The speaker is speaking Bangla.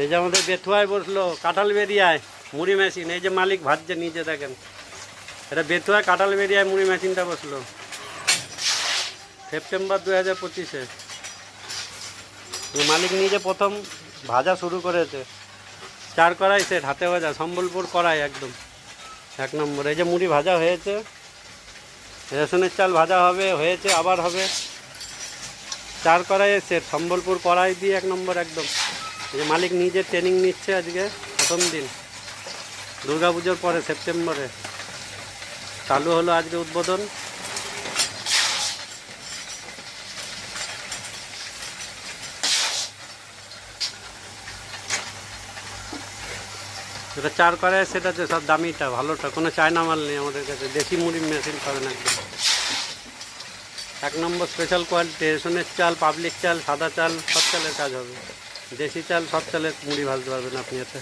এই যে আমাদের বেথুয়ায় বসল, কাঁঠাল বেরিয়ায় মুড়ি মেশিন। এই যে মালিক ভাজছে নিচে দেখেন, এটা বেথুয়ায় কাঁঠাল বেরিয়ায় মুড়ি মেশিনটা বসল। সেপ্টেম্বর দু হাজার পঁচিশে। মালিক নিজে প্রথম ভাজা শুরু করেছে। চার কড়াই সেট, হাতে ভাজা, সম্বলপুর কড়াই একদম। এক নম্বর, এই যে মুড়ি ভাজা হয়েছে, রেশনের চাল ভাজা হবে, হয়েছে, আবার হবে। চার কড়াইয়ের সেট, সম্বলপুর কড়াই দিয়ে এক নম্বর একদম। এই মালিক নিজে ট্রেনিং নিচ্ছে আজকে, প্রথম দিন। পুজোর পরে, সেপ্টেম্বরে। চালু হলো আজকে উদ্বোধন। যেটা চার করে সেটা যে সব দামিটা, ভালোটা। কোনো চায়না মাল নেই আমাদের কাছে। দেশি মুড়ি মেশিন পাবেন একদম। এক নম্বর স্পেশাল কোয়ালিটি রেশনের চাল পাবলিক চাল, সাদা চাল, সব চালের কাজ হবে। দেশি চাল সব চালের মুড়ি ভাজতে পারবেন আপনি এতে।